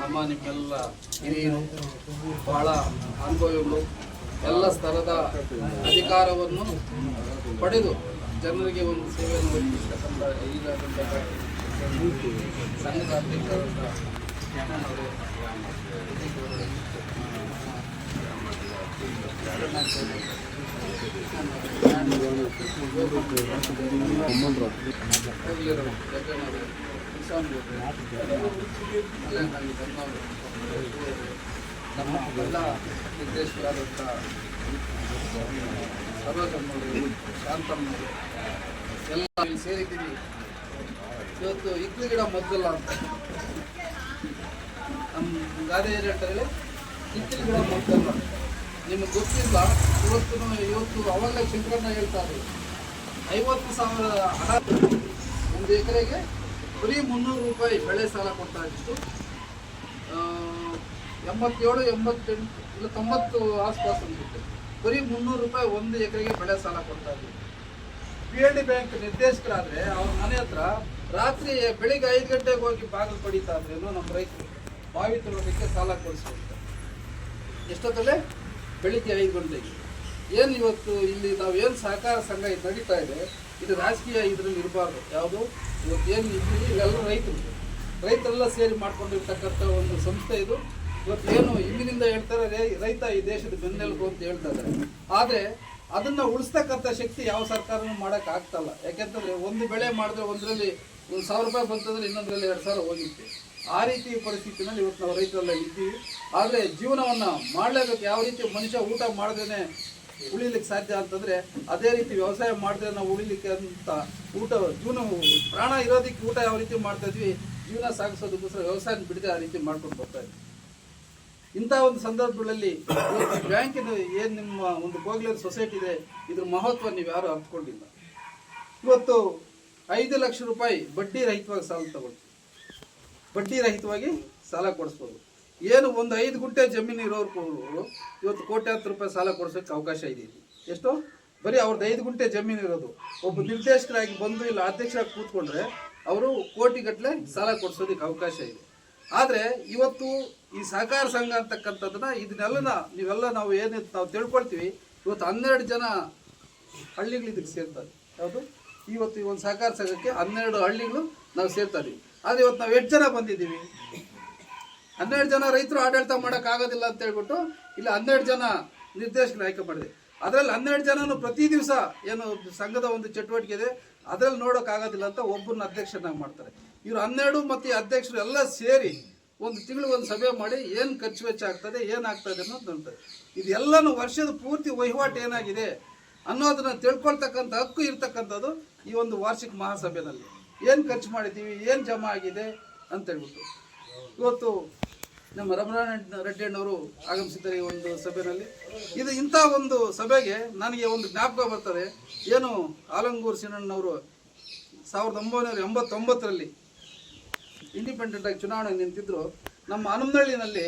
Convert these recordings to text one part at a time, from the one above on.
ನಮ್ಮ ನಿಮ್ಮೆಲ್ಲ ಹಿರಿಯರು ಬಹಳ ಅನುಭವಿಗಳು ಎಲ್ಲ ಸ್ತರದ ಅಧಿಕಾರವನ್ನು ಪಡೆದು ಜನರಿಗೆ ಒಂದು ಸೇವೆಯನ್ನು ಒದಗಿಸ್ತಕ್ಕಂಥ ಈಗಾದಂಥ ಸಂಘದ ಅಧ್ಯಕ್ಷರಾದ ಅವರು ನಮ್ಮ ಎಲ್ಲ ನಿರ್ದೇಶಕರಾದಂಥ ಸರೋಜಮ್ಮವರು ಶಾಂತಮ್ಮವರು ಎಲ್ಲ ಸೇರಿದ್ದೀವಿ ಇವತ್ತು ಇಕ್ಲು ಗಿಡ ಮೊದಲ ಅಂತ ನಮ್ಮ ಗಾದೆ ಏನು ಹೇಳ್ತಾರೆ ಇಕ್ಲು ಗಿಡ ಮೊದಲಲ್ಲ ನಿಮಗೆ ಗೊತ್ತಿಲ್ಲ ಇವತ್ತು ಇವತ್ತು ಅವಾಗಲೇ ಶಂಕರನ್ನ ಹೇಳ್ತಾ ಇದ್ರು ಐವತ್ತು ಸಾವಿರ ಹಣ ಒಂದು ಎಕರೆಗೆ ಬರೀ ಮುನ್ನೂರು ರೂಪಾಯಿ ಬೆಳೆ ಸಾಲ ಕೊಡ್ತಾ ಆ, ಎಂಬತ್ತೇಳು ಎಂಬತ್ತೆಂಟು ಇಲ್ಲ ತೊಂಬತ್ತು ಆಸ್ಪಾಸ್ ಅಂತಿತ್ತು ಬರೀ ಮುನ್ನೂರು ರೂಪಾಯಿ ಒಂದು ಎಕರೆಗೆ ಬೆಳೆ ಸಾಲ ಕೊಡ್ತಾ ಇದ್ವಿ ಪಿ ಎಲ್ ಡಿ ಬ್ಯಾಂಕ್ ನಿರ್ದೇಶಕರಾದ್ರೆ ಅವ್ರ ಮನೆ ಹತ್ರ ರಾತ್ರಿ ಬೆಳಿಗ್ಗೆ ಐದು ಗಂಟೆಗೆ ಹೋಗಿ ಬಾಗಿಲು ಪಡಿತಾ ಅಂದ್ರೇನು ನಮ್ಮ ರೈತರು. ಬಾವಿ ತೊಳೋದಕ್ಕೆ ಸಾಲ ಕೊಡಿಸ್ಬೇಕು ಎಷ್ಟೊತ್ತಲ್ಲೇ? ಬೆಳಿಗ್ಗೆ ಐದು ಗಂಟೆಗೆ. ಏನು ಇವತ್ತು ಇಲ್ಲಿ ನಾವು ಏನು ಸಹಕಾರ ಸಂಘ ಇದು ನಡೀತಾ ಇದೆ, ಇದು ರಾಜಕೀಯ ಇದರಲ್ಲಿ ಇರಬಾರ್ದು. ಯಾವುದು? ಇವತ್ತು ಏನು ಇಲ್ಲಿ ಇವೆಲ್ಲ ರೈತರು. ರೈತರೆಲ್ಲ ಸೇರಿ ಮಾಡ್ಕೊಂಡಿರ್ತಕ್ಕಂಥ ಒಂದು ಸಂಸ್ಥೆ ಇದು. ಇವತ್ತು ಏನು ಇಂದಿನಿಂದ ಹೇಳ್ತಾರೆ ರೈತ ಈ ದೇಶದ ಬೆನ್ನೆಲುಬು ಅಂತ ಹೇಳ್ತಾರೆ. ಆದರೆ ಅದನ್ನ ಉಳಿಸ್ತಕ್ಕಂಥ ಶಕ್ತಿ ಯಾವ ಸರ್ಕಾರನೂ ಮಾಡಕ್ ಆಗ್ತಲ್ಲ. ಯಾಕೆಂತಂದರೆ ಒಂದು ಬೆಳೆ ಮಾಡಿದ್ರೆ ಒಂದರಲ್ಲಿ ಒಂದು ಸಾವಿರ ರೂಪಾಯಿ ಬಂತಂದ್ರೆ ಇನ್ನೊಂದರಲ್ಲಿ ಎರಡು ಸಾವಿರ ಹೋಗಿತ್ತು. ಆ ರೀತಿ ಪರಿಸ್ಥಿತಿನಲ್ಲಿ ಇವತ್ತು ನಾವು ರೈತರೆಲ್ಲ ಇದ್ದೀವಿ. ಆದರೆ ಜೀವನವನ್ನ ಮಾಡಲೇಬೇಕು. ಯಾವ ರೀತಿ ಮನುಷ್ಯ ಊಟ ಮಾಡಿದ್ರೆ ಉಳಿಲಿಕ್ಕೆ ಸಾಧ್ಯ ಅಂತಂದ್ರೆ ಅದೇ ರೀತಿ ವ್ಯವಸಾಯ ಮಾಡಿದ್ರೆ ನಾವು ಉಳಿಲಿಕ್ಕೆ ಅಂತ ಊಟ, ಜೀವನ ಪ್ರಾಣ ಇರೋದಕ್ಕೆ ಊಟ ಯಾವ ರೀತಿ ಮಾಡ್ತಾ ಇದ್ವಿ, ಜೀವನ ಸಾಗಿಸೋದಕ್ಕೋಸ್ಕರ ವ್ಯವಸಾಯ ಬಿಡದೆ ಆ ರೀತಿ ಮಾಡ್ಕೊಂಡು ಬರ್ತಾ ಇದ್ವಿ. ಇಂಥ ಒಂದು ಸಂದರ್ಭಗಳಲ್ಲಿ ಬ್ಯಾಂಕಿನ ಏನು ನಿಮ್ಮ ಒಂದು ಕೋಗ್ಲೇರ್ ಸೊಸೈಟಿ ಇದೆ, ಇದ್ರ ಮಹತ್ವ ನೀವು ಯಾರು ಅರ್ಥಕೊಂಡಿಲ್ಲ ಇವತ್ತು ಐದು ಲಕ್ಷ ರೂಪಾಯಿ ಬಡ್ಡಿ ರಹಿತವಾಗಿ ಸಾಲ ತಗೊಳ್ತೀವಿ. ಬಡ್ಡಿ ರಹಿತವಾಗಿ ಸಾಲ ಕೊಡಿಸ್ಬೋದು. ಏನು ಒಂದು ಐದು ಗುಂಟೆ ಜಮೀನು ಇರೋರು ಇವತ್ತು ಕೋಟ್ಯಾಂತರ ರೂಪಾಯಿ ಸಾಲ ಕೊಡ್ಸೋಕ್ಕೆ ಅವಕಾಶ ಇದೆ. ಎಷ್ಟು? ಬರೀ ಅವ್ರದ್ದು ಐದು ಗುಂಟೆ ಜಮೀನು ಇರೋದು. ಒಬ್ಬ ನಿರ್ದೇಶಕರಾಗಿ ಬಂದು ಇಲ್ಲ ಅಧ್ಯಕ್ಷರಾಗಿ ಕೂತ್ಕೊಂಡ್ರೆ ಅವರು ಕೋಟಿಗಟ್ಟಲೆ ಸಾಲ ಕೊಡಿಸೋದಕ್ಕೆ ಅವಕಾಶ ಇದೆ. ಆದರೆ ಇವತ್ತು ಈ ಸಹಕಾರ ಸಂಘ ಅಂತಕ್ಕಂಥದ್ದನ್ನ ಇದನ್ನೆಲ್ಲನ ನೀವೆಲ್ಲ ನಾವು ಏನು ನಾವು ತಿಳ್ಕೊಳ್ತೀವಿ. ಇವತ್ತು ಹನ್ನೆರಡು ಜನ ಹಳ್ಳಿಗಳು ಇದಕ್ಕೆ ಸೇರ್ತಾರೆ. ಯಾವುದು? ಇವತ್ತು ಈ ಒಂದು ಸಹಕಾರ ಸಂಘಕ್ಕೆ ಹನ್ನೆರಡು ಹಳ್ಳಿಗಳು ನಾವು ಸೇರ್ತಾ ಇದೀವಿ. ಆದರೆ ಇವತ್ತು ನಾವು ಎಷ್ಟು ಜನ ಬಂದಿದ್ದೀವಿ? ಹನ್ನೆರಡು ಜನ ರೈತರು ಆಡಳಿತ ಮಾಡೋಕ್ಕಾಗೋದಿಲ್ಲ ಅಂತ ಹೇಳ್ಬಿಟ್ಟು ಇಲ್ಲಿ ಹನ್ನೆರಡು ಜನ ನಿರ್ದೇಶಕರು ಆಯ್ಕೆ ಮಾಡಿದೆ. ಅದರಲ್ಲಿ ಹನ್ನೆರಡು ಜನನು ಪ್ರತಿ ದಿವಸ ಏನು ಸಂಘದ ಒಂದು ಚಟುವಟಿಕೆ ಇದೆ, ಅದರಲ್ಲಿ ನೋಡೋಕ್ಕಾಗೋದಿಲ್ಲ ಅಂತ ಒಬ್ಬರನ್ನ ಅಧ್ಯಕ್ಷರನ್ನಾಗಿ ಮಾಡ್ತಾರೆ. ಇವರು ಹನ್ನೆರಡು ಮತ್ತು ಈ ಅಧ್ಯಕ್ಷರು ಎಲ್ಲ ಸೇರಿ ಒಂದು ತಿಂಗಳು ಒಂದು ಸಭೆ ಮಾಡಿ ಏನು ಖರ್ಚು ವೆಚ್ಚ ಆಗ್ತದೆ ಏನಾಗ್ತದೆ ಅನ್ನೋದು ನೋಡ್ತಾರೆ. ಇದೆಲ್ಲನೂ ವರ್ಷದ ಪೂರ್ತಿ ವಹಿವಾಟು ಏನಾಗಿದೆ ಅನ್ನೋದನ್ನ ತಿಳ್ಕೊಳ್ತಕ್ಕಂಥ ಹಕ್ಕು ಇರ್ತಕ್ಕಂಥದ್ದು ಈ ಒಂದು ವಾರ್ಷಿಕ ಮಹಾಸಭೆಯಲ್ಲಿ. ಏನು ಖರ್ಚು ಮಾಡಿದ್ದೀವಿ, ಏನು ಜಮಾ ಆಗಿದೆ ಅಂತ ಹೇಳ್ಬಿಟ್ಟು. ಇವತ್ತು ನಮ್ಮ ರಮಣ ರೆಡ್ಡಿ ಅಣ್ಣವರು ಆಗಮಿಸಿದ್ದಾರೆ ಈ ಒಂದು ಸಭೆಯಲ್ಲಿ. ಇದು ಇಂಥ ಒಂದು ಸಭೆಗೆ ನನಗೆ ಒಂದು ಜ್ಞಾಪಕ ಬರ್ತದೆ ಏನು ಆಲಂಗೂರು ಸಿನಣ್ಣವರು ಸಾವಿರದ ಒಂಬೈನೂರ ಎಂಬತ್ತೊಂಬತ್ತರಲ್ಲಿ ಇಂಡಿಪೆಂಡೆಂಟ್ ಆಗಿ ಚುನಾವಣೆ ನಿಂತಿದ್ರು. ನಮ್ಮ ಹನುಮನಹಳ್ಳಿನಲ್ಲಿ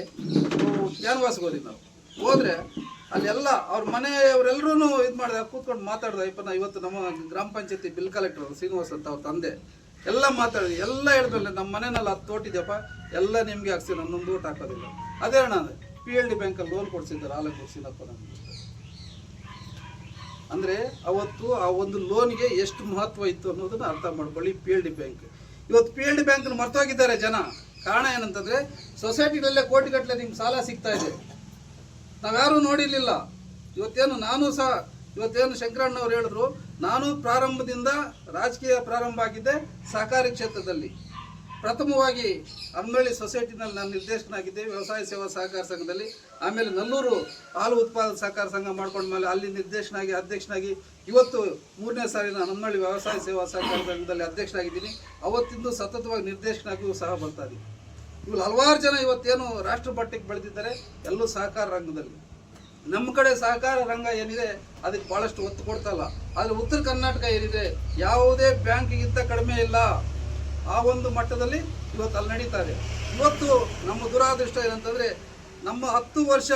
ಕ್ಯಾನ್ವಾಸ್ಗೆ ಹೋದ್ವಿ ನಾವು. ಹೋದ್ರೆ ಅಲ್ಲೆಲ್ಲ ಅವ್ರ ಮನೆಯವರೆಲ್ಲರೂ ಇದು ಮಾಡಿದ ಕೂತ್ಕೊಂಡು ಮಾತಾಡಿದ ಇಪ್ಪ ನಾ ಇವತ್ತು ನಮ್ಮ ಗ್ರಾಮ ಪಂಚಾಯತಿ ಬಿಲ್ ಕಲೆಕ್ಟರ್ ಶ್ರೀನಿವಾಸ್ ಅಂತ ಅವ್ರ ತಂದೆ. ಎಲ್ಲ ಮಾತಾಡಿದ್ವಿ ಎಲ್ಲ ಹೇಳಿದ್ರಲ್ಲ ನಮ್ಮ ಮನೆಯಲ್ಲಿ ಹತ್ತು ತೋಟಿದ್ಯಪ್ಪ ಎಲ್ಲ ನಿಮಗೆ ಹಾಕ್ಸಿ ನನ್ನೊಂದು ಊಟ ಹಾಕೋದಿಲ್ಲ. ಅದೇ ಅಣ್ಣ ಪಿ ಎಲ್ ಡಿ ಬ್ಯಾಂಕಲ್ಲಿ ಲೋನ್ ಕೊಡ್ಸಿದ್ದಾರೆ ಹಾಲ ಕೊಡ್ಸಿಲ್ಲಪ್ಪ ನಮಗೆ. ಅಂದರೆ ಅವತ್ತು ಆ ಒಂದು ಲೋನ್ಗೆ ಎಷ್ಟು ಮಹತ್ವ ಇತ್ತು ಅನ್ನೋದನ್ನ ಅರ್ಥ ಮಾಡ್ಕೊಳ್ಳಿ P L D bank P L D D bank ಮರ್ತೋಗಿದ್ದಾರೆ ಜನ. ಕಾರಣ ಏನಂತಂದ್ರೆ ಸೊಸೈಟಿಗಳಲ್ಲೇ ಕೋಟಿಗಟ್ಟಲೆ ನಿಮ್ಗೆ ಸಾಲ ಸಿಗ್ತಾ ಇದೆ. ನಾವ್ಯಾರೂ ನೋಡಿರ್ಲಿಲ್ಲ. ಇವತ್ತೇನು ನಾನು ಸಹ, ಇವತ್ತೇನು ಶಂಕರಣ್ಣವ್ರು ಹೇಳಿದ್ರು ನಾನು ಪ್ರಾರಂಭದಿಂದ ರಾಜಕೀಯ ಪ್ರಾರಂಭ ಆಗಿದ್ದೆ ಸಹಕಾರಿ ಕ್ಷೇತ್ರದಲ್ಲಿ. ಪ್ರಥಮವಾಗಿ ಅಮ್ಮಳ್ಳಿ ಸೊಸೈಟಿನಲ್ಲಿ ನಾನು ನಿರ್ದೇಶಕನಾಗಿದ್ದೆ, ವ್ಯವಸಾಯ ಸೇವಾ ಸಹಕಾರ ಸಂಘದಲ್ಲಿ. ಆಮೇಲೆ ನಲ್ಲೂರು ಹಾಲು ಉತ್ಪಾದಕ ಸಹಕಾರ ಸಂಘ ಮಾಡ್ಕೊಂಡ್ಮೇಲೆ ಅಲ್ಲಿ ನಿರ್ದೇಶನಾಗಿ ಅಧ್ಯಕ್ಷನಾಗಿ ಇವತ್ತು ಮೂರನೇ ಸಾರಿ ನಾನು ಅಮ್ಮಳ್ಳಿ ವ್ಯವಸಾಯ ಸೇವಾ ಸಹಕಾರ ಸಂಘದಲ್ಲಿ ಅಧ್ಯಕ್ಷನಾಗಿದ್ದೀನಿ. ಅವತ್ತಿಂದು ಸತತವಾಗಿ ನಿರ್ದೇಶಕನಾಗಿಯೂ ಸಹ ಬರ್ತಾ ಇದ್ದೀನಿ. ಇವ್ರು ಹಲವಾರು ಜನ ಇವತ್ತೇನು ರಾಷ್ಟ್ರ ಮಟ್ಟಕ್ಕೆ ಬೆಳೆದಿದ್ದಾರೆ, ಎಲ್ಲೂ ಸಹಕಾರ ರಂಗದಲ್ಲಿ. ನಮ್ಮ ಕಡೆ ಸಹಕಾರ ರಂಗ ಏನಿದೆ, ಅದಕ್ಕೆ ಬಹಳಷ್ಟು ಒತ್ತು ಕೊಡ್ತಲ್ಲ. ಆದರೆ ಉತ್ತರ ಕರ್ನಾಟಕ ಏನಿದೆ, ಯಾವುದೇ ಬ್ಯಾಂಕಿಗಿಂತ ಕಡಿಮೆ ಇಲ್ಲ. ಆ ಒಂದು ಮಟ್ಟದಲ್ಲಿ ಇವತ್ತು ಅಲ್ಲಿ ನಡೀತಾರೆ. ಇವತ್ತು ನಮ್ಮ ದುರಾದೃಷ್ಟ ಏನಂತಂದ್ರೆ, ನಮ್ಮ ಹತ್ತು ವರ್ಷ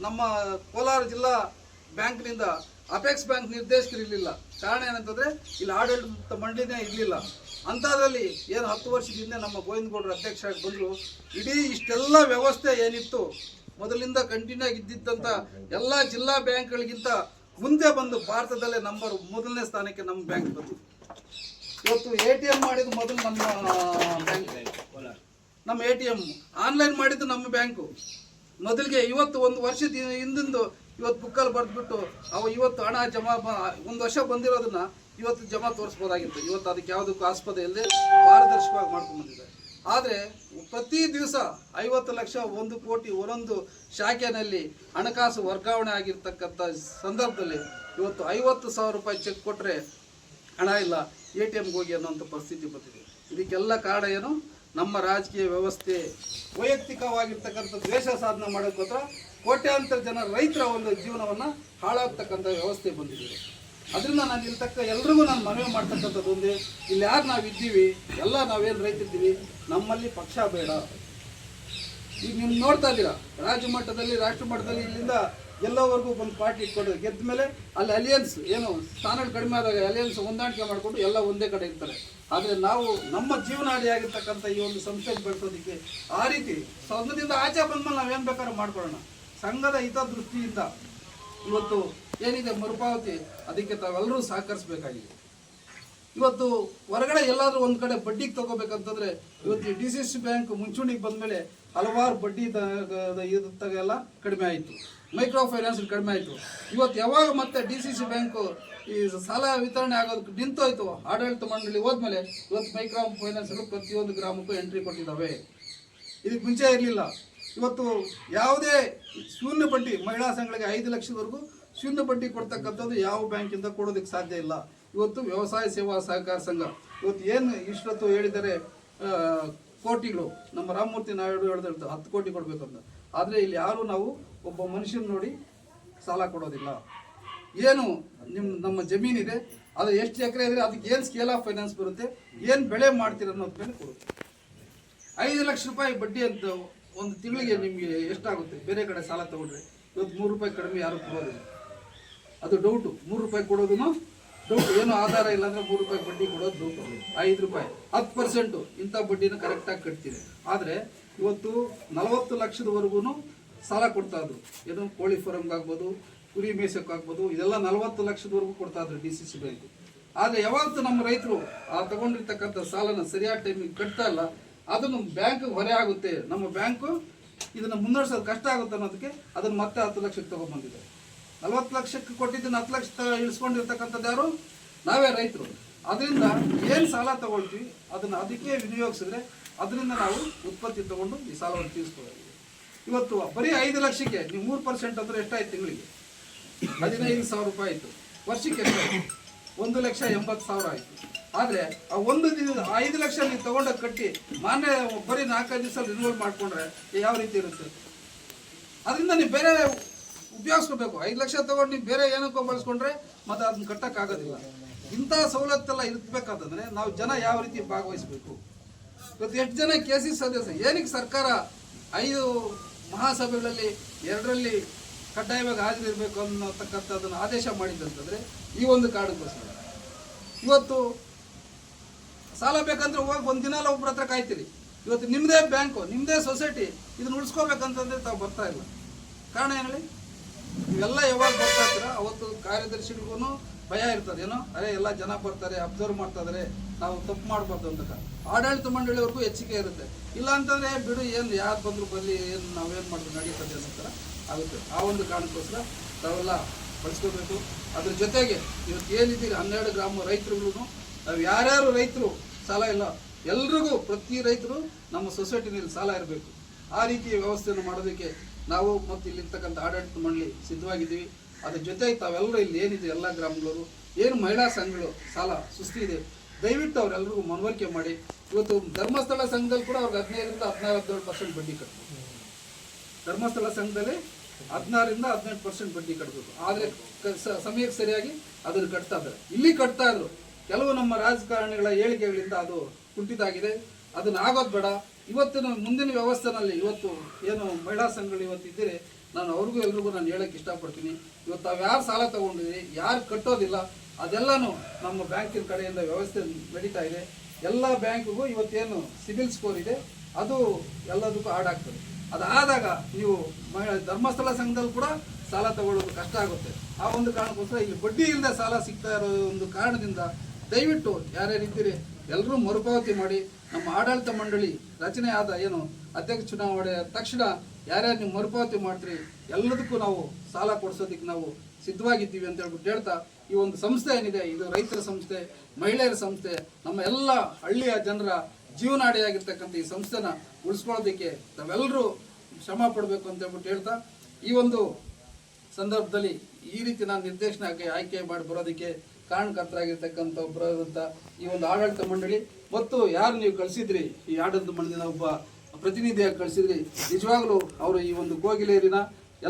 ನಮ್ಮ ಕೋಲಾರ ಜಿಲ್ಲಾ ಬ್ಯಾಂಕ್ನಿಂದ ಅಪೆಕ್ಸ್ ಬ್ಯಾಂಕ್ ನಿರ್ದೇಶಕರು ಇರಲಿಲ್ಲ. ಕಾರಣ ಏನಂತಂದ್ರೆ, ಇಲ್ಲಿ ಆಡಳಿತ ಮಂಡಳಿನೇ ಇರಲಿಲ್ಲ. ಅಂಥದ್ರಲ್ಲಿ ಏನು ಹತ್ತು ವರ್ಷದ ಹಿಂದೆ ನಮ್ಮ ಗೋವಿಂದಗೌಡರು ಅಧ್ಯಕ್ಷ ಆಗಿ ಬಂದರು, ಇಡೀ ಇಷ್ಟೆಲ್ಲ ವ್ಯವಸ್ಥೆ ಏನಿತ್ತು ಮೊದಲಿಂದ ಕಂಟಿನ್ಯೂ ಆಗಿ ಇದ್ದಿದ್ದಂಥ ಎಲ್ಲ ಜಿಲ್ಲಾ ಬ್ಯಾಂಕ್ಗಳಿಗಿಂತ ಮುಂದೆ ಬಂದು ಭಾರತದಲ್ಲೇ ನಂಬರ್ ಮೊದಲನೇ ಸ್ಥಾನಕ್ಕೆ ನಮ್ಮ ಬ್ಯಾಂಕ್ ಬಂದಿದೆ. ಇವತ್ತು ಎ ಟಿ ಎಂ ಮಾಡಿದ್ದು ಮೊದಲು ನಮ್ಮ ಬ್ಯಾಂಕ್ ನಮ್ಮ ಎ ಟಿ ಎಂ ಆನ್ಲೈನ್ ಮಾಡಿದ್ದು ನಮ್ಮ ಬ್ಯಾಂಕು ಮೊದಲಿಗೆ ಇವತ್ತು ಒಂದು ವರ್ಷದ ಹಿಂದಿಂದು ಇವತ್ತು ಬುಕ್ಕಲ್ಲಿ ಬರೆದ್ಬಿಟ್ಟು ಅವ ಇವತ್ತು ಹಣ ಜಮಾ ಒಂದು ವರ್ಷ ಬಂದಿರೋದನ್ನ ಇವತ್ತು ಜಮಾ ತೋರಿಸ್ಬೋದಾಗಿತ್ತು. ಇವತ್ತು ಅದಕ್ಕೆ ಯಾವುದಕ್ಕೂ ಆಸ್ಪದ ಇಲ್ಲದೆ ಪಾರದರ್ಶಕವಾಗಿ ಮಾಡ್ಕೊಂಡು ಬಂದಿದ್ದಾರೆ. ಆದರೆ ಪ್ರತಿ ದಿವಸ ಐವತ್ತು ಲಕ್ಷ ಒಂದು ಕೋಟಿ ಒಂದೊಂದು ಶಾಖೆಯಲ್ಲಿ ಹಣಕಾಸು ವರ್ಗಾವಣೆ ಆಗಿರ್ತಕ್ಕಂಥ ಸಂದರ್ಭದಲ್ಲಿ ಇವತ್ತು ಐವತ್ತು ಸಾವಿರ ರೂಪಾಯಿ ಚೆಕ್ ಕೊಟ್ಟರೆ ಹಣ ಇಲ್ಲ, ಎ ಟಿ ಎಮ್ಗೆ ಹೋಗಿ ಅನ್ನೋಂಥ ಪರಿಸ್ಥಿತಿ ಬಂದಿದೆ. ಇದಕ್ಕೆಲ್ಲ ಕಾರಣ ಏನು? ನಮ್ಮ ರಾಜಕೀಯ ವ್ಯವಸ್ಥೆ ವೈಯಕ್ತಿಕವಾಗಿರ್ತಕ್ಕಂಥ ದ್ವೇಷ ಸಾಧನೆ ಮಾಡೋಕ್ಕೋಸ್ಕರ ಕೋಟ್ಯಾಂತರ ಜನ ರೈತರ ಒಂದು ಜೀವನವನ್ನು ಹಾಳಾಗ್ತಕ್ಕಂಥ ವ್ಯವಸ್ಥೆ ಬಂದಿದೆ. ಅದರಿಂದ ನಾನು ಇಲ್ಲಿ ತಕ್ಕ ಎಲ್ರಿಗೂ ನಾನು ಮನವಿ ಮಾಡ್ತಕ್ಕಂಥದ್ದು ಒಂದೇ, ಇಲ್ಲಿ ಯಾರು ನಾವು ಇದ್ದೀವಿ, ಎಲ್ಲ ನಾವೇನು ರೈತಿದ್ದೀವಿ, ನಮ್ಮಲ್ಲಿ ಪಕ್ಷ ಬೇಡ. ಈಗ ನೀವು ನೋಡ್ತಾ ಇದ್ದೀರಾ ರಾಜ್ಯ ಮಟ್ಟದಲ್ಲಿ ರಾಷ್ಟ್ರ ಮಟ್ಟದಲ್ಲಿ ಇಲ್ಲಿಂದ ಎಲ್ಲವರೆಗೂ ಒಂದು ಪಾರ್ಟಿ ಇಟ್ಕೊಂಡು ಗೆದ್ದ ಮೇಲೆ ಅಲ್ಲಿ ಅಲಿಯನ್ಸ್ ಏನು ಸ್ಥಾನಗಳು ಕಡಿಮೆ ಆದಾಗ ಅಲಿಯನ್ಸ್ ಹೊಂದಾಣಿಕೆ ಮಾಡಿಕೊಂಡು ಎಲ್ಲ ಒಂದೇ ಕಡೆ ಇರ್ತಾರೆ. ಆದರೆ ನಾವು ನಮ್ಮ ಜೀವನಾಡಿಯಾಗಿರ್ತಕ್ಕಂಥ ಈ ಒಂದು ಸಂಸ್ಥೆ ಬೆಳೆಸೋದಕ್ಕೆ ಆ ರೀತಿ ಸಂಘದಿಂದ ಆಚೆ ಬಂದ್ಮೇಲೆ ನಾವೇನು ಬೇಕಾದ್ರೂ ಮಾಡ್ಕೊಳ್ಳೋಣ. ಸಂಘದ ಹಿತದೃಷ್ಟಿಯಿಂದ ಇವತ್ತು ಏನಿದೆ ಮರುಪಾವತಿ, ಅದಕ್ಕೆ ತಾವೆಲ್ಲರೂ ಸಹಕರಿಸಬೇಕಾಗಿದೆ. ಇವತ್ತು ಹೊರಗಡೆ ಎಲ್ಲಾದರೂ ಒಂದು ಕಡೆ ಬಡ್ಡಿಗೆ ತಗೋಬೇಕಂತಂದ್ರೆ, ಇವತ್ತು ಡಿ ಸಿ ಸಿ ಬ್ಯಾಂಕ್ ಮುಂಚೂಣಿಗೆ ಬಂದಮೇಲೆ ಹಲವಾರು ಬಡ್ಡಿ ಎಲ್ಲ ಕಡಿಮೆ ಆಯಿತು. ಮೈಕ್ರೋ ಫೈನಾನ್ಸ್ ಕಡಿಮೆ ಆಯಿತು. ಇವತ್ತು ಯಾವಾಗ ಮತ್ತೆ ಡಿ ಸಿ ಸಿ ಬ್ಯಾಂಕು ಈ ಸಾಲ ವಿತರಣೆ ಆಗೋದಕ್ಕೆ ನಿಂತೋಯ್ತು, ಆಡಳಿತ ಮಂಡಳಿ ಹೋದ್ಮೇಲೆ ಇವತ್ತು ಮೈಕ್ರೋ ಫೈನಾನ್ಸ್ಗಳು ಪ್ರತಿಯೊಂದು ಗ್ರಾಮಕ್ಕೂ ಎಂಟ್ರಿ ಕೊಟ್ಟಿದ್ದಾವೆ. ಇದಕ್ಕೆ ಮುಂಚೆ ಇರಲಿಲ್ಲ. ಇವತ್ತು ಯಾವುದೇ ಶೂನ್ಯ ಬಡ್ಡಿ ಮಹಿಳಾ ಸಂಘಗಳಿಗೆ ಐದು ಲಕ್ಷದವರೆಗೂ ಶೂನ್ಯ ಬಡ್ಡಿ ಕೊಡ್ತಕ್ಕಂಥದ್ದು ಯಾವ ಬ್ಯಾಂಕಿಂದ ಕೊಡೋದಕ್ಕೆ ಸಾಧ್ಯ ಇಲ್ಲ. ಇವತ್ತು ವ್ಯವಸಾಯ ಸೇವಾ ಸಹಕಾರ ಸಂಘ, ಇವತ್ತು ಏನು ಇಷ್ಟೊತ್ತು ಹೇಳಿದರೆ ಕೋಟಿಗಳು, ನಮ್ಮ ರಾಮಮೂರ್ತಿ ನಾಯ್ಡು ಹೇಳಿದ್ರೆ ಹತ್ತು ಕೋಟಿ ಕೊಡಬೇಕಂತ. ಆದರೆ ಇಲ್ಲಿ ಯಾರು ನಾವು ಒಬ್ಬ ಮನುಷ್ಯನ ನೋಡಿ ಸಾಲ ಕೊಡೋದಿಲ್ಲ. ಏನು ನಿಮ್ಮ ನಮ್ಮ ಜಮೀನಿದೆ, ಅದು ಎಷ್ಟು ಎಕರೆ ಇದ್ರೆ ಅದಕ್ಕೆ ಏನು ಸ್ಕೇಲ್ ಆಫ್ ಫೈನಾನ್ಸ್ ಬರುತ್ತೆ, ಏನು ಬೆಳೆ ಮಾಡ್ತೀರ ಅನ್ನೋದ್ ಮೇಲೆ ಕೊಡುತ್ತೆ ಐದು ಲಕ್ಷ ರೂಪಾಯಿ ಬಡ್ಡಿ ಅಂತ ಒಂದು ತಿಂಗಳಿಗೆ ನಿಮಗೆ ಎಷ್ಟಾಗುತ್ತೆ? ಬೇರೆ ಕಡೆ ಸಾಲ ತಗೊಂಡ್ರೆ. ಇವತ್ತು ಮೂರು ರೂಪಾಯಿ ಕಡಿಮೆ ಯಾರು ಕೊಡೋದಿಲ್ಲ. ಅದು ಡೌಟು ಮೂರು ರೂಪಾಯಿ ಕೊಡೋದನ್ನು ಡೌಟ್ ಏನು ಆಧಾರ ಇಲ್ಲ ಅಂದ್ರೆ ಮೂರು ರೂಪಾಯಿ ಬಡ್ಡಿ ಕೊಡೋದು ಡೌಟು ಐದು ರೂಪಾಯಿ. ಹತ್ತು ಪರ್ಸೆಂಟು ಇಂಥ ಬಡ್ಡಿನ ಕರೆಕ್ಟಾಗಿ ಕಟ್ತೀವಿ ಆದರೆ ಇವತ್ತು ನಲವತ್ತು ಲಕ್ಷದವರೆಗೂ ಸಾಲ ಕೊಡ್ತಾ ಇದ್ರು. ಏನು ಕೋಳಿ ಫಾರಮ್ಗಾಗ್ಬೋದು ಕುರಿ ಮೇಸಕ್ಕಾಗ್ಬೋದು ಇದೆಲ್ಲ ನಲವತ್ತು ಲಕ್ಷದವರೆಗೂ ಕೊಡ್ತಾ ಇದ್ರು ಡಿ ಸಿ ಸಿ ಬ್ಯಾಂಕ್ ಆದರೆ ಯಾವತ್ತು ನಮ್ಮ ರೈತರು ಆ ತಗೊಂಡಿರ್ತಕ್ಕಂಥ ಸಾಲನ ಸರಿಯಾದ ಟೈಮಿಗೆ ಕಟ್ತಾ ಇಲ್ಲ ಅದನ್ನು ಬ್ಯಾಂಕ್ ಹೊರೆ ಆಗುತ್ತೆ. ನಮ್ಮ ಬ್ಯಾಂಕು ಇದನ್ನು ಮುನ್ನಡೆಸೋದು ಕಷ್ಟ ಆಗುತ್ತೆ ಅನ್ನೋದಕ್ಕೆ ಅದನ್ನ ಮತ್ತೆ ಹತ್ತು ಲಕ್ಷಕ್ಕೆ ತಗೊಂಡ್ಬಂದಿದೆ. ನಲವತ್ತು ಲಕ್ಷಕ್ಕೆ ಕೊಟ್ಟಿದ್ದನ್ನ ಹತ್ತು ಲಕ್ಷ ಇಳಿಸ್ಕೊಂಡಿರ್ತಕ್ಕಂಥದ್ದು ಯಾರು? ನಾವೇ ರೈತರು. ಅದರಿಂದ ಏನು ಸಾಲ ತಗೊಳ್ತೀವಿ? ಅದನ್ನ ಅದಕ್ಕೆ ವಿನಿಯೋಗಿಸಿದ್ರೆ ಅದರಿಂದ ನಾವು ಉತ್ಪತ್ತಿ ತಗೊಂಡು ಈ ಸಾಲವನ್ನು ತೀರಿಸ್ಕೊಳ್ಳೋದು. ಇವತ್ತು ಬರೀ ಐದು ಲಕ್ಷಕ್ಕೆ, ನೀವು ಮೂರು ಪರ್ಸೆಂಟ್ ಅಂದ್ರೆ ಎಷ್ಟಾಯ್ತು ತಿಂಗಳಿಗೆ? ಹದಿನೈದು ಸಾವಿರ ರೂಪಾಯಿ ಆಯಿತು. ವರ್ಷಕ್ಕೆ ಎಷ್ಟಾಯ್ತು? ಒಂದು ಲಕ್ಷ ಎಂಬತ್ತು ಸಾವಿರ ಆಯಿತು. ಆದರೆ ಆ ಒಂದು ದಿನ ಐದು ಲಕ್ಷ ನೀವು ತಗೊಂಡ ಕಟ್ಟಿ ಮಾನ್ಯ ಬರೀ ನಾಲ್ಕೈದು ದಿವಸ ರಿನ್ಯೂವಲ್ ಮಾಡಿಕೊಂಡ್ರೆ ಯಾವ ರೀತಿ ಇರುತ್ತೆ? ಅದರಿಂದ ನೀವು ಬೇರೆ ಉಪಯೋಗಿಸ್ಕೋಬೇಕು. ಐದು ಲಕ್ಷ ತಗೊಂಡು ನೀವು ಬೇರೆ ಏನಕ್ಕೋ ಬಳಸ್ಕೊಂಡ್ರೆ ಮತ್ತೆ ಅದನ್ನ ಕಟ್ಟೋಕ್ಕಾಗೋದಿಲ್ಲ. ಇಂಥ ಸವಲತ್ತೆಲ್ಲ ಇರಬೇಕಂತಂದ್ರೆ ನಾವು ಜನ ಯಾವ ರೀತಿ ಭಾಗವಹಿಸಬೇಕು? ಇವತ್ತು ಎಷ್ಟು ಜನ ಕೆ ಸಿ ಸದಸ್ಯ, ಏನಕ್ಕೆ ಸರ್ಕಾರ ಐದು ಮಹಾಸಭೆಗಳಲ್ಲಿ ಎರಡರಲ್ಲಿ ಕಡ್ಡಾಯವಾಗಿ ಹಾಜರಿರಬೇಕು ಅನ್ನತಕ್ಕಂಥದ್ದನ್ನು ಆದೇಶ ಮಾಡಿದ್ದಂತಂದ್ರೆ ಈ ಒಂದು ಕಾರಣಕ್ಕೋಸ್ಕರ ಇವತ್ತು ಸಾಲ ಬೇಕಂದ್ರೆ ಹೋಗಿ ಒಂದು ದಿನ ಒಬ್ಬರ ಹತ್ರ ಕಾಯ್ತೀರಿ. ಇವತ್ತು ನಿಮ್ಮದೇ ಬ್ಯಾಂಕು ನಿಮ್ಮದೇ ಸೊಸೈಟಿ ಇದನ್ನ ಉಳಿಸ್ಕೋಬೇಕಂತಂದ್ರೆ ತಾವು ಬರ್ತಾ ಇಲ್ಲ. ಕಾರಣ ಏನು ಹೇಳಿ? ಇವೆಲ್ಲ ಯಾವಾಗ ಬರ್ತಾ ಇರ್ತೀರ ಅವತ್ತು ಕಾರ್ಯದರ್ಶಿಗಳಿಗೂ ಭಯ ಇರ್ತದೆ. ಏನೋ, ಅರೆ, ಎಲ್ಲ ಜನ ಬರ್ತಾರೆ ಅಬ್ಸರ್ವ್ ಮಾಡ್ತಾ ನಾವು ತಪ್ಪು ಮಾಡಬಾರ್ದು ಅಂತ ಆಡಳಿತ ಮಂಡಳಿವರೆಗೂ ಹೆಚ್ಚಿಗೆ ಇರುತ್ತೆ. ಇಲ್ಲ ಅಂತಂದ್ರೆ, ಬಿಡು, ಏನು ಯಾರು ಬಂದ್ರು ಬರಲಿ, ಏನು ನಾವೇನು ಮಾಡಿದ್ರು ನಡೀತದೆ ಅನ್ನೋ ಥರ ಆಗುತ್ತೆ. ಆ ಒಂದು ಕಾರಣಕ್ಕೋಸ್ಕರ ತಾವೆಲ್ಲ ಬಳಸ್ಕೋಬೇಕು ಅದ್ರ ಜೊತೆಗೆ ಇವತ್ತು ಏನಿದ್ದೀರಿ? ಹನ್ನೆರಡು ಗ್ರಾಮ ರೈತರುಗಳು. ನಾವು ಯಾರ್ಯಾರು ರೈತರು ಸಾಲ ಇಲ್ಲ, ಎಲ್ರಿಗೂ ಪ್ರತಿ ರೈತರು ನಮ್ಮ ಸೊಸೈಟಿನಲ್ಲಿ ಸಾಲ ಇರಬೇಕು. ಆ ರೀತಿಯ ವ್ಯವಸ್ಥೆಯನ್ನು ಮಾಡೋದಕ್ಕೆ ನಾವು ಮತ್ತು ಇಲ್ಲಿರ್ತಕ್ಕಂಥ ಆಡಳಿತ ಮಂಡಳಿ ಸಿದ್ಧವಾಗಿದ್ದೀವಿ. ಅದ್ರ ಜೊತೆಗೆ ತಾವೆಲ್ಲರೂ ಇಲ್ಲಿ ಏನಿದೆ? ಎಲ್ಲ ಗ್ರಾಮಗಳವರು ಏನು ಮಹಿಳಾ ಸಂಘಗಳು ಸಾಲ ಸುಸ್ತಿ ಇದೆ. ದಯವಿಟ್ಟು ಅವರೆಲ್ಲರಿಗೂ ಮನವರಿಕೆ ಮಾಡಿ. ಇವತ್ತು ಧರ್ಮಸ್ಥಳ ಸಂಘದಲ್ಲಿ ಕೂಡ ಅವ್ರಿಗೆ ಹದಿನೈದರಿಂದ ಹದಿನಾರು ಹದಿನೇಳು ಪರ್ಸೆಂಟ್ ಬಡ್ಡಿ ಕಟ್ಟಬೇಕು ಧರ್ಮಸ್ಥಳ ಸಂಘದಲ್ಲಿ ಹದಿನಾರರಿಂದ ಹದಿನೆಂಟು ಪರ್ಸೆಂಟ್ ಬಡ್ಡಿ ಕಟ್ಟಬೇಕು ಆದರೆ ಸಮಯಕ್ಕೆ ಸರಿಯಾಗಿ ಅದನ್ನು ಕಟ್ತಾ ಇದ್ದಾರೆ. ಇಲ್ಲಿ ಕಟ್ತಾ ಇದ್ರು ಕೆಲವು ನಮ್ಮ ರಾಜಕಾರಣಿಗಳ ಹೇಳಿಕೆಗಳಿಂದ ಅದು ಕುಂಠಿತ ಅದನ್ನು ಆಗೋದು ಬೇಡ. ಇವತ್ತಿನ ಮುಂದಿನ ವ್ಯವಸ್ಥೆನಲ್ಲಿ ಇವತ್ತು ಏನು ಮಹಿಳಾ ಸಂಘಗಳು ಇವತ್ತು ನಾನು ಅವ್ರಿಗೂ ಎಲ್ರಿಗೂ ನಾನು ಹೇಳಕ್ಕೆ ಇಷ್ಟಪಡ್ತೀನಿ. ಇವತ್ತು ತಾವು ಯಾರು ಸಾಲ ತಗೊಂಡಿದ್ರಿ ಯಾರು ಕಟ್ಟೋದಿಲ್ಲ, ಅದೆಲ್ಲನೂ ನಮ್ಮ ಬ್ಯಾಂಕಿನ ಕಡೆಯಿಂದ ವ್ಯವಸ್ಥೆ ನಡೀತಾ ಇದೆ. ಎಲ್ಲ ಬ್ಯಾಂಕ್ಗೂ ಇವತ್ತೇನು ಸಿಬಿಲ್ ಸ್ಕೋರ್ ಇದೆ, ಅದು ಎಲ್ಲದಕ್ಕೂ ಆಡ್ ಆಗ್ತದೆ. ಅದಾದಾಗ ನೀವು ಮಹಿಳಾ ಧರ್ಮಸ್ಥಳ ಸಂಘದಲ್ಲಿ ಕೂಡ ಸಾಲ ತಗೊಳ್ಳೋದು ಕಷ್ಟ ಆಗುತ್ತೆ. ಆ ಒಂದು ಕಾರಣಕ್ಕೋಸ್ಕರ ಇಲ್ಲಿ ಬಡ್ಡಿ ಇಲ್ಲದೆ ಸಾಲ ಸಿಗ್ತಾ ಇರೋ ಒಂದು ಕಾರಣದಿಂದ ದಯವಿಟ್ಟು ಯಾರ್ಯಾರಿದ್ದೀರಿ ಎಲ್ಲರೂ ಮರುಪಾವತಿ ಮಾಡಿ. ನಮ್ಮ ಆಡಳಿತ ಮಂಡಳಿ ರಚನೆ ಆದ ಏನು ಅಧ್ಯಕ್ಷ ಚುನಾವಣೆ ತಕ್ಷಣ ಯಾರ್ಯಾರು ನೀವು ಮರುಪಾವತಿ ಮಾಡ್ತೀರಿ, ಎಲ್ಲದಕ್ಕೂ ನಾವು ಸಾಲ ಕೊಡಿಸೋದಕ್ಕೆ ನಾವು ಸಿದ್ಧವಾಗಿದ್ದೀವಿ ಅಂತ ಹೇಳ್ಬಿಟ್ಟು ಹೇಳ್ತಾ ಈ ಒಂದು ಸಂಸ್ಥೆ ಏನಿದೆ, ಇದು ರೈತರ ಸಂಸ್ಥೆ, ಮಹಿಳೆಯರ ಸಂಸ್ಥೆ, ನಮ್ಮ ಎಲ್ಲ ಹಳ್ಳಿಯ ಜನರ ಜೀವನಾಡಿಯಾಗಿರ್ತಕ್ಕಂಥ ಈ ಸಂಸ್ಥೆನ ಉಳಿಸ್ಕೊಳ್ಳೋದಕ್ಕೆ ತಾವೆಲ್ಲರೂ ಶ್ರಮ ಪಡಬೇಕು ಅಂತ ಹೇಳ್ಬಿಟ್ಟು ಹೇಳ್ತಾ, ಈ ಒಂದು ಸಂದರ್ಭದಲ್ಲಿ ಈ ರೀತಿ ನಾನು ನಿರ್ದೇಶನಕ್ಕೆ ಆಯ್ಕೆ ಮಾಡಿ ಬರೋದಕ್ಕೆ ಕಾರಣಕರ್ತರಾಗಿರ್ತಕ್ಕಂಥ ಒಬ್ಬರಾದಂಥ ಈ ಒಂದು ಆಡಳಿತ ಮಂಡಳಿ ಮತ್ತು ಯಾರು ನೀವು ಕಳಿಸಿದ್ರಿ, ಈ ಆಡಳಿತ ಮಂಡಳಿನ ಒಬ್ಬ ಪ್ರತಿನಿಧಿಯಾಗಿ ಕಳಿಸಿದ್ರಿ, ನಿಜವಾಗ್ಲೂ ಅವರು ಈ ಒಂದು ಕೋಗಿಲೇರಿನ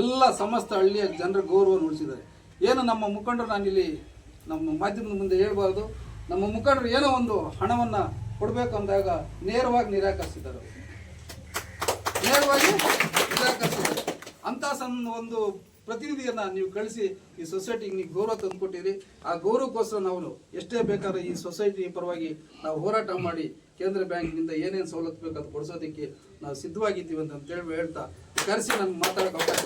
ಎಲ್ಲ ಸಮಸ್ತ ಹಳ್ಳಿಯ ಜನರ ಗೌರವವನ್ನು ಉಳಿಸಿದ್ದಾರೆ. ಏನು ನಮ್ಮ ಮುಖಂಡರು ನಾನಿಲ್ಲಿ ನಮ್ಮ ಮಾಧ್ಯಮದ ಮುಂದೆ ಹೇಳ್ಬಾರ್ದು, ನಮ್ಮ ಮುಖಂಡರು ಏನೋ ಒಂದು ಹಣವನ್ನು ಕೊಡಬೇಕು ಅಂದಾಗ ನೇರವಾಗಿ ನಿರಾಕರಿಸಿದರು. ನೇರವಾಗಿ ನಿರಾಕರಿಸಿದರು. ಅಂತ ಸಣ್ಣ ಒಂದು ಪ್ರತಿನಿಧಿಯನ್ನ ನೀವು ಕಳಿಸಿ ಈ ಸೊಸೈಟಿಗೆ ನೀವು ಗೌರವ ತಂದುಕೊಟ್ಟಿರಿ. ಆ ಗೌರವಕ್ಕೋಸ್ಕರ ನಾವು ಎಷ್ಟೇ ಬೇಕಾದ್ರೆ ಈ ಸೊಸೈಟಿ ಪರವಾಗಿ ನಾವು ಹೋರಾಟ ಮಾಡಿ ಕೇಂದ್ರ ಬ್ಯಾಂಕ್ನಿಂದ ಏನೇನು ಸವಲತ್ತು ಬೇಕು ಅದು ಕೊಡಿಸೋದಕ್ಕೆ ನಾವು ಸಿದ್ಧವಾಗಿದ್ದೀವಿ ಅಂತ ಹೇಳಿ ಹೇಳ್ತಾ ಕರೆಸಿ ನಮ್ಗೆ ಮಾತಾಡೋಕೆ ಅವಕಾಶ